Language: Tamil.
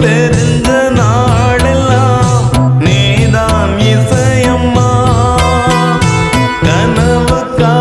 தெரிஞ்ச நாளெல்லாம் நீதான் இசையம்மா. கனவுக்கா